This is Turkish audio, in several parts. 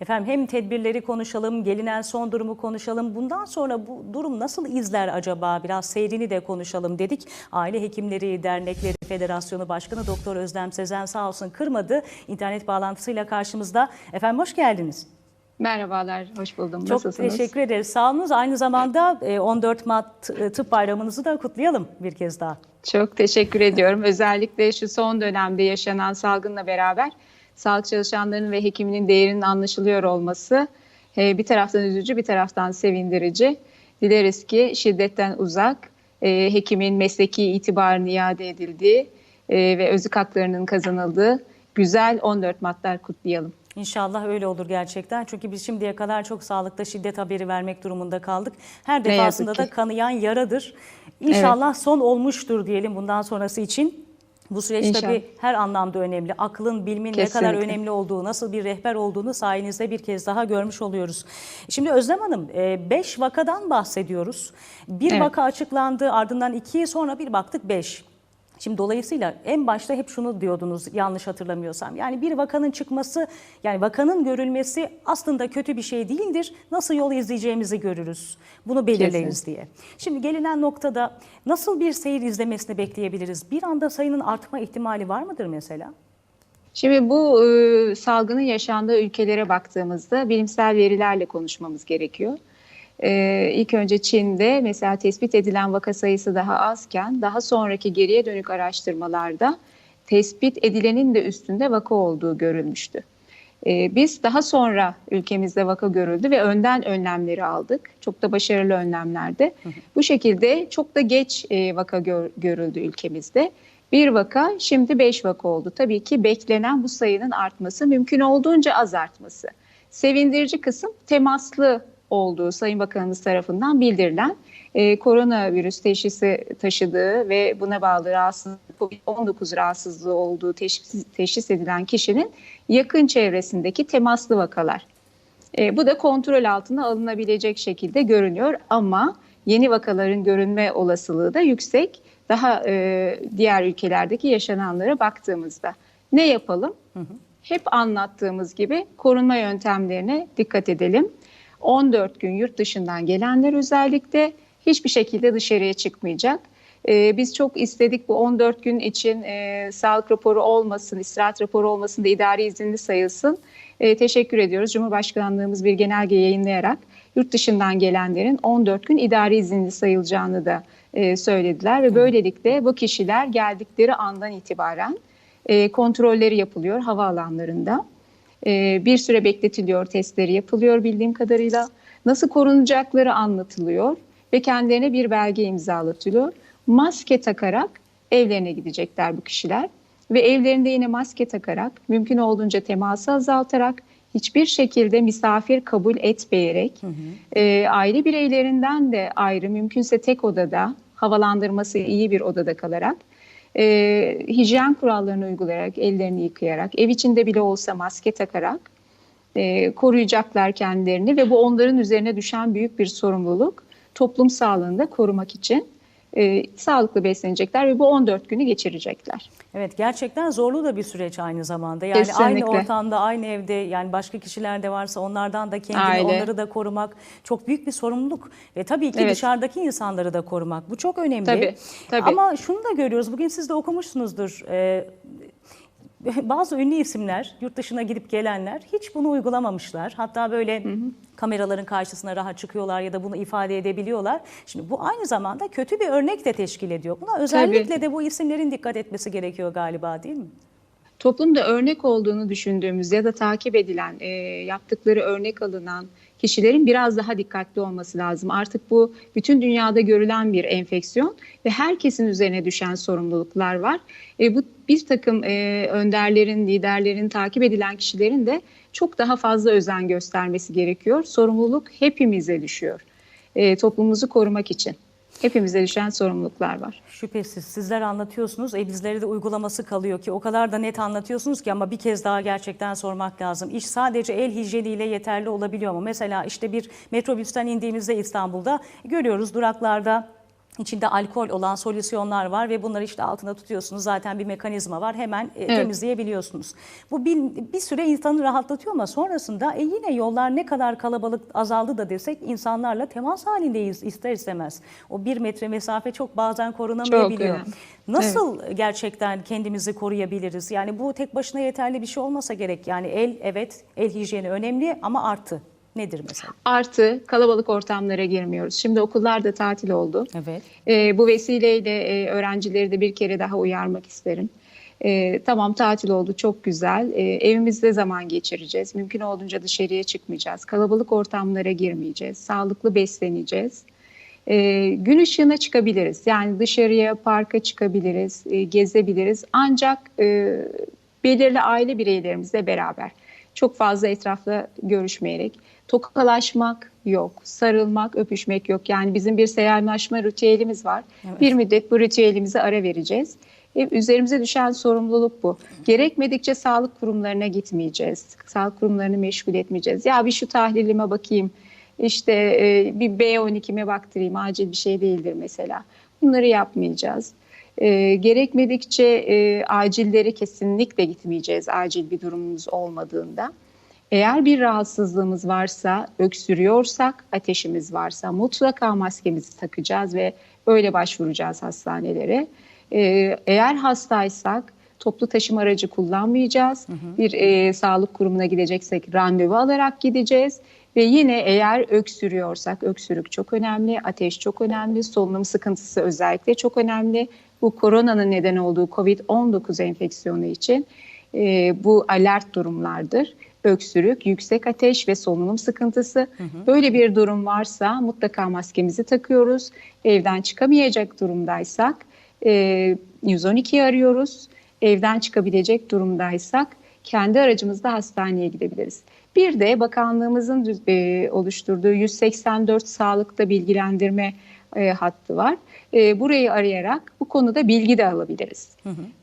Efendim hem tedbirleri konuşalım, gelinen son durumu konuşalım. Bundan sonra bu durum nasıl izler acaba? Biraz seyrini de konuşalım dedik. Aile Hekimleri Dernekleri Federasyonu Başkanı Doktor Özlem Sezen sağ olsun kırmadı. İnternet bağlantısıyla karşımızda. Efendim hoş geldiniz. Merhabalar, hoş buldum. Çok Nasılsınız? teşekkür ederiz. Sağ olunuz. Aynı zamanda e, 14 Mart e, Tıp Bayramınızı da kutlayalım bir kez daha. Çok teşekkür ediyorum. Özellikle şu son dönemde yaşanan salgınla beraber sağlık çalışanlarının ve hekiminin değerinin anlaşılıyor olması e, bir taraftan üzücü, bir taraftan sevindirici. Dileriz ki şiddetten uzak, e, hekimin mesleki itibarının iade edildiği e, ve özlük haklarının kazanıldığı güzel 14 Mart'lar kutlayalım. İnşallah öyle olur gerçekten. Çünkü biz şimdiye kadar çok sağlıkta şiddet haberi vermek durumunda kaldık. Her defasında da kanayan yaradır. İnşallah son olmuştur diyelim bundan sonrası için. Bu süreç İnşallah. tabii her anlamda önemli. Aklın, bilimin ne kadar Kesinlikle. önemli olduğu, nasıl bir rehber olduğunu sayenizde bir kez daha görmüş oluyoruz. Şimdi Özlem Hanım, 5 vakadan bahsediyoruz. Bir Evet. vaka açıklandı, ardından 2, sonra bir baktık 5. Şimdi dolayısıyla en başta hep şunu diyordunuz yanlış hatırlamıyorsam. Yani bir vakanın çıkması, yani vakanın görülmesi aslında kötü bir şey değildir. Nasıl yol izleyeceğimizi görürüz. Bunu belirleriz diye. Şimdi gelinen noktada nasıl bir seyir izlemesini bekleyebiliriz? Bir anda sayının artma ihtimali var mıdır mesela? Şimdi bu e, salgının yaşandığı ülkelere baktığımızda bilimsel verilerle konuşmamız gerekiyor. E, ilk önce Çin'de mesela tespit edilen vaka sayısı daha azken daha sonraki geriye dönük araştırmalarda tespit edilenin de üstünde vaka olduğu görülmüştü. E, biz daha sonra ülkemizde vaka görüldü ve önden önlemleri aldık. Çok da başarılı önlemlerdi. Bu şekilde çok da geç e, vaka gör- görüldü ülkemizde. Bir vaka şimdi beş vaka oldu. Tabii ki beklenen bu sayının artması mümkün olduğunca az artması. Sevindirici kısım temaslı olduğu Sayın Bakanımız tarafından bildirilen e, koronavirüs teşhisi taşıdığı ve buna bağlı rahatsız, COVID-19 rahatsızlığı olduğu teşhis, teşhis edilen kişinin yakın çevresindeki temaslı vakalar. E, bu da kontrol altına alınabilecek şekilde görünüyor ama yeni vakaların görünme olasılığı da yüksek. Daha e, diğer ülkelerdeki yaşananlara baktığımızda ne yapalım? Hep anlattığımız gibi korunma yöntemlerine dikkat edelim. 14 gün yurt dışından gelenler özellikle hiçbir şekilde dışarıya çıkmayacak. Ee, biz çok istedik bu 14 gün için e, sağlık raporu olmasın, istirahat raporu olmasın da idari izinli sayılsın. Ee, teşekkür ediyoruz. Cumhurbaşkanlığımız bir genelge yayınlayarak yurt dışından gelenlerin 14 gün idari izinli sayılacağını da e, söylediler. Ve böylelikle bu kişiler geldikleri andan itibaren e, kontrolleri yapılıyor havaalanlarında. Ee, bir süre bekletiliyor, testleri yapılıyor bildiğim kadarıyla. Nasıl korunacakları anlatılıyor ve kendilerine bir belge imzalatılıyor. Maske takarak evlerine gidecekler bu kişiler ve evlerinde yine maske takarak mümkün olduğunca teması azaltarak hiçbir şekilde misafir kabul etmeyerek e, aile bireylerinden de ayrı mümkünse tek odada havalandırması iyi bir odada kalarak e, hijyen kurallarını uygulayarak, ellerini yıkayarak, ev içinde bile olsa maske takarak e, koruyacaklar kendilerini ve bu onların üzerine düşen büyük bir sorumluluk. Toplum sağlığını da korumak için e, sağlıklı beslenecekler ve bu 14 günü geçirecekler. Evet gerçekten zorlu da bir süreç aynı zamanda. Yani Kesinlikle. aynı ortamda, aynı evde yani başka kişiler de varsa onlardan da kendini, Aile. onları da korumak çok büyük bir sorumluluk. Ve tabii ki Evet. dışarıdaki insanları da korumak. Bu çok önemli. Tabii, tabii. Ama şunu da görüyoruz. Bugün siz de okumuşsunuzdur. Ee, bazı ünlü isimler, yurt dışına gidip gelenler hiç bunu uygulamamışlar. Hatta böyle kameraların karşısına rahat çıkıyorlar ya da bunu ifade edebiliyorlar. Şimdi bu aynı zamanda kötü bir örnek de teşkil ediyor. Buna özellikle de bu isimlerin dikkat etmesi gerekiyor galiba değil mi? Toplumda örnek olduğunu düşündüğümüz ya da takip edilen, e, yaptıkları örnek alınan kişilerin biraz daha dikkatli olması lazım. Artık bu bütün dünyada görülen bir enfeksiyon ve herkesin üzerine düşen sorumluluklar var. E, bu bir takım e, önderlerin, liderlerin, takip edilen kişilerin de çok daha fazla özen göstermesi gerekiyor. Sorumluluk hepimize düşüyor. E, toplumumuzu korumak için. Hepimize düşen sorumluluklar var. Şüphesiz sizler anlatıyorsunuz, e bizlere de uygulaması kalıyor ki o kadar da net anlatıyorsunuz ki ama bir kez daha gerçekten sormak lazım. İş sadece el hijyeniyle yeterli olabiliyor mu? Mesela işte bir metrobüsten indiğimizde İstanbul'da görüyoruz duraklarda içinde alkol olan solüsyonlar var ve bunları işte altına tutuyorsunuz. Zaten bir mekanizma var. Hemen e, Evet. temizleyebiliyorsunuz. Bu bir, bir süre insanı rahatlatıyor ama sonrasında e, yine yollar ne kadar kalabalık azaldı da desek insanlarla temas halindeyiz ister istemez. O bir metre mesafe çok bazen korunamayabiliyor. önemli. Nasıl gerçekten kendimizi koruyabiliriz? Yani bu tek başına yeterli bir şey olmasa gerek. Yani el evet el hijyeni önemli ama artı nedir mesela? Artı kalabalık ortamlara girmiyoruz. Şimdi okullar da tatil oldu. Evet. E, bu vesileyle e, öğrencileri de bir kere daha uyarmak isterim. E, tamam tatil oldu çok güzel. E, evimizde zaman geçireceğiz. Mümkün olduğunca dışarıya çıkmayacağız. Kalabalık ortamlara girmeyeceğiz. Sağlıklı besleneceğiz. E, gün ışığına çıkabiliriz. Yani dışarıya, parka çıkabiliriz, e, gezebiliriz. Ancak e, belirli aile bireylerimizle beraber. Çok fazla etrafla görüşmeyerek. Tokalaşmak yok, sarılmak, öpüşmek yok. Yani bizim bir selamlaşma ritüelimiz var. Evet. Bir müddet bu ritüelimize ara vereceğiz. E, üzerimize düşen sorumluluk bu. Gerekmedikçe sağlık kurumlarına gitmeyeceğiz. Sağlık kurumlarını meşgul etmeyeceğiz. Ya bir şu tahlilime bakayım, işte e, bir B12'me baktırayım, acil bir şey değildir mesela. Bunları yapmayacağız. E, gerekmedikçe e, acilleri kesinlikle gitmeyeceğiz acil bir durumumuz olmadığında. Eğer bir rahatsızlığımız varsa, öksürüyorsak, ateşimiz varsa mutlaka maskemizi takacağız ve öyle başvuracağız hastanelere. Ee, eğer hastaysak toplu taşıma aracı kullanmayacağız. Bir e, sağlık kurumuna gideceksek randevu alarak gideceğiz. Ve yine eğer öksürüyorsak, öksürük çok önemli, ateş çok önemli, solunum sıkıntısı özellikle çok önemli. Bu koronanın neden olduğu COVID-19 enfeksiyonu için e, bu alert durumlardır. Öksürük, yüksek ateş ve solunum sıkıntısı. Böyle bir durum varsa mutlaka maskemizi takıyoruz. Evden çıkamayacak durumdaysak e, 112'yi arıyoruz. Evden çıkabilecek durumdaysak kendi aracımızda hastaneye gidebiliriz. Bir de bakanlığımızın e, oluşturduğu 184 sağlıkta bilgilendirme e, hattı var. E, burayı arayarak bu konuda bilgi de alabiliriz.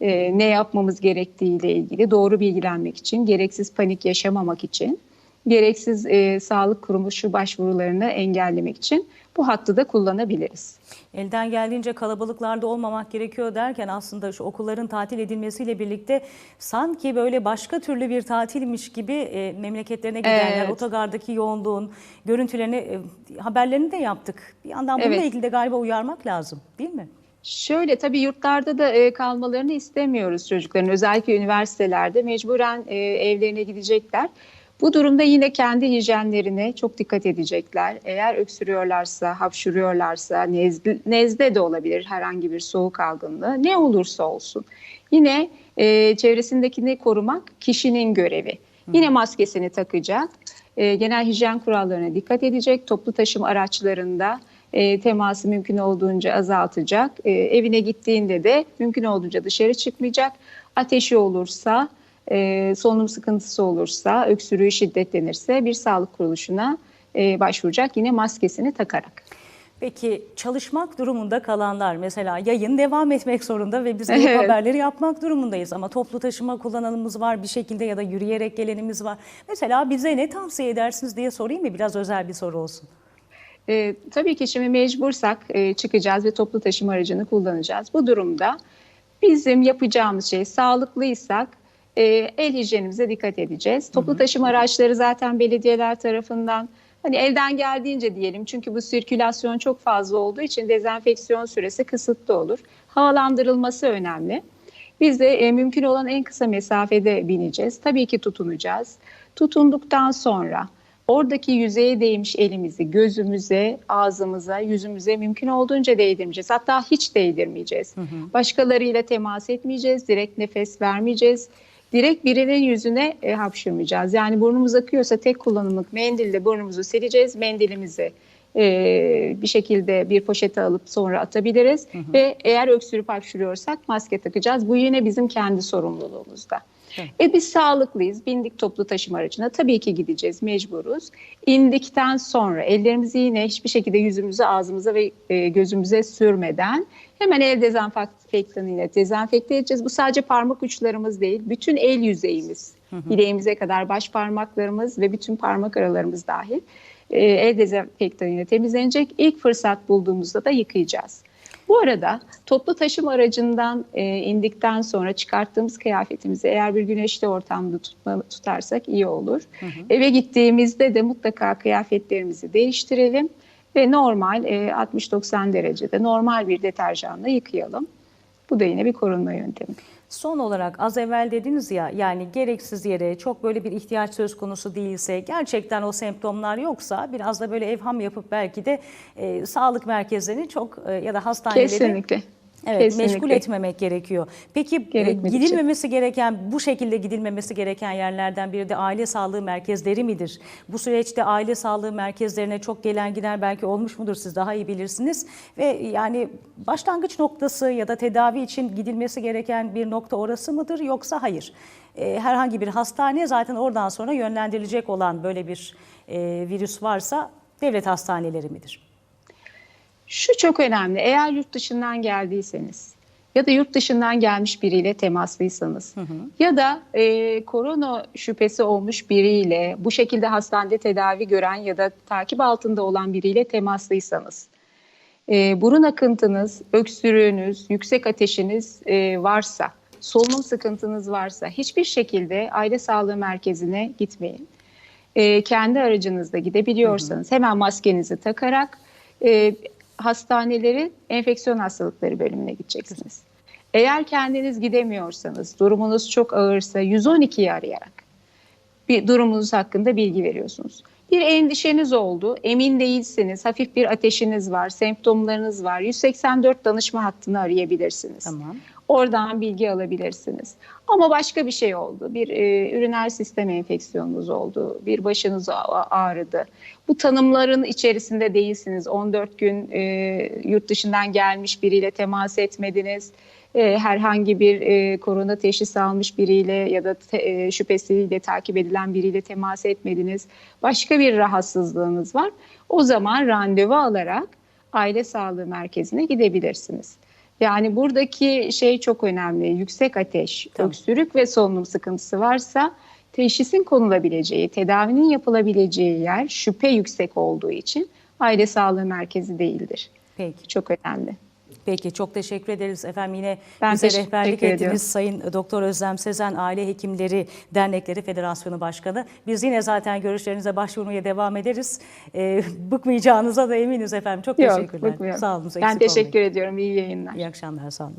E, ne yapmamız gerektiğiyle ilgili doğru bilgilenmek için, gereksiz panik yaşamamak için, gereksiz e, sağlık kurumu şu başvurularını engellemek için bu hattı da kullanabiliriz. Elden geldiğince kalabalıklarda olmamak gerekiyor derken aslında şu okulların tatil edilmesiyle birlikte sanki böyle başka türlü bir tatilmiş gibi e, memleketlerine gidenler, Evet. otogardaki yoğunluğun görüntülerini, e, haberlerini de yaptık. Bir yandan bununla Evet. ilgili de galiba uyarmak lazım değil mi? Şöyle tabii yurtlarda da e, kalmalarını istemiyoruz çocukların. Özellikle üniversitelerde mecburen e, evlerine gidecekler. Bu durumda yine kendi hijyenlerine çok dikkat edecekler. Eğer öksürüyorlarsa, hapşuruyorlarsa, nezle, nezle de olabilir herhangi bir soğuk algınlığı. Ne olursa olsun. Yine e, çevresindekini korumak kişinin görevi. Yine maskesini takacak. E, genel hijyen kurallarına dikkat edecek. Toplu taşıma araçlarında e, teması mümkün olduğunca azaltacak. E, evine gittiğinde de mümkün olduğunca dışarı çıkmayacak. Ateşi olursa, e, solunum sıkıntısı olursa, öksürüğü şiddetlenirse bir sağlık kuruluşuna e, başvuracak yine maskesini takarak. Peki çalışmak durumunda kalanlar mesela yayın devam etmek zorunda ve biz bu Evet. haberleri yapmak durumundayız ama toplu taşıma kullananımız var bir şekilde ya da yürüyerek gelenimiz var. Mesela bize ne tavsiye edersiniz diye sorayım mı? Biraz özel bir soru olsun. E, tabii ki şimdi mecbursak e, çıkacağız ve toplu taşıma aracını kullanacağız. Bu durumda bizim yapacağımız şey sağlıklıysak e, el hijyenimize dikkat edeceğiz. Toplu taşıma araçları zaten belediyeler tarafından hani elden geldiğince diyelim çünkü bu sirkülasyon çok fazla olduğu için dezenfeksiyon süresi kısıtlı olur. Havalandırılması önemli. Biz de e, mümkün olan en kısa mesafede bineceğiz. Tabii ki tutunacağız. Tutunduktan sonra oradaki yüzeye değmiş elimizi gözümüze, ağzımıza, yüzümüze mümkün olduğunca değdirmeyeceğiz. Hatta hiç değdirmeyeceğiz. Başkalarıyla temas etmeyeceğiz, direkt nefes vermeyeceğiz. Direkt birinin yüzüne e, hapşırmayacağız. Yani burnumuz akıyorsa tek kullanımlık mendille burnumuzu sileceğiz. Mendilimizi e, bir şekilde bir poşete alıp sonra atabiliriz. Ve eğer öksürüp hapşırıyorsak maske takacağız. Bu yine bizim kendi sorumluluğumuzda. Evet. E biz sağlıklıyız. Bindik toplu taşıma aracına. Tabii ki gideceğiz. Mecburuz. İndikten sonra ellerimizi yine hiçbir şekilde yüzümüze, ağzımıza ve e, gözümüze sürmeden hemen el dezenfektanıyla dezenfekte edeceğiz. Bu sadece parmak uçlarımız değil. Bütün el yüzeyimiz, bileğimize kadar baş parmaklarımız ve bütün parmak aralarımız dahil e, el dezenfektanıyla temizlenecek. İlk fırsat bulduğumuzda da yıkayacağız. Bu arada toplu taşıma aracından e, indikten sonra çıkarttığımız kıyafetimizi eğer bir güneşli ortamda tutma, tutarsak iyi olur. Eve gittiğimizde de mutlaka kıyafetlerimizi değiştirelim ve normal e, 60-90 derecede normal bir deterjanla yıkayalım. Bu da yine bir korunma yöntemi. Son olarak az evvel dediniz ya yani gereksiz yere çok böyle bir ihtiyaç söz konusu değilse gerçekten o semptomlar yoksa biraz da böyle evham yapıp belki de e, sağlık merkezlerini çok e, ya da hastaneleri Kesinlikle. Evet, Kesinlikle. meşgul etmemek gerekiyor. Peki e, Gerekmedikçe. gidilmemesi gereken, bu şekilde gidilmemesi gereken yerlerden biri de aile sağlığı merkezleri midir? Bu süreçte aile sağlığı merkezlerine çok gelen giden belki olmuş mudur siz daha iyi bilirsiniz. Ve yani başlangıç noktası ya da tedavi için gidilmesi gereken bir nokta orası mıdır yoksa hayır? E, herhangi bir hastane zaten oradan sonra yönlendirilecek olan böyle bir e, virüs varsa devlet hastaneleri midir? Şu çok önemli. Eğer yurt dışından geldiyseniz ya da yurt dışından gelmiş biriyle temaslıysanız ya da e, korona şüphesi olmuş biriyle bu şekilde hastanede tedavi gören ya da takip altında olan biriyle temaslıysanız e, burun akıntınız, öksürüğünüz, yüksek ateşiniz e, varsa, solunum sıkıntınız varsa hiçbir şekilde aile sağlığı merkezine gitmeyin. E, kendi aracınızda gidebiliyorsanız hemen maskenizi takarak e, hastanelerin enfeksiyon hastalıkları bölümüne gideceksiniz. Eğer kendiniz gidemiyorsanız, durumunuz çok ağırsa 112'yi arayarak bir durumunuz hakkında bilgi veriyorsunuz. Bir endişeniz oldu, emin değilsiniz, hafif bir ateşiniz var, semptomlarınız var. 184 danışma hattını arayabilirsiniz. Tamam. Oradan bilgi alabilirsiniz. Ama başka bir şey oldu. Bir e, üriner sistem enfeksiyonunuz oldu. Bir başınız ağrıdı. Bu tanımların içerisinde değilsiniz. 14 gün e, yurt dışından gelmiş biriyle temas etmediniz. E, herhangi bir e, korona teşhisi almış biriyle ya da te, e, şüphesiyle takip edilen biriyle temas etmediniz. Başka bir rahatsızlığınız var. O zaman randevu alarak aile sağlığı merkezine gidebilirsiniz. Yani buradaki şey çok önemli. Yüksek ateş, Tamam. öksürük ve solunum sıkıntısı varsa teşhisin konulabileceği, tedavinin yapılabileceği yer şüphe yüksek olduğu için aile sağlığı merkezi değildir. Peki. Çok önemli. Peki çok teşekkür ederiz efendim yine Ben bize rehberlik ettiniz ediyorum. Sayın Doktor Özlem Sezen Aile Hekimleri Dernekleri Federasyonu Başkanı. Biz yine zaten görüşlerinize başvurmaya devam ederiz. Ee, bıkmayacağınıza da eminiz efendim. Çok Yok, teşekkürler. bıkmıyorum. Sağ olun. Ben teşekkür ediyorum. İyi yayınlar. İyi akşamlar sağ olun.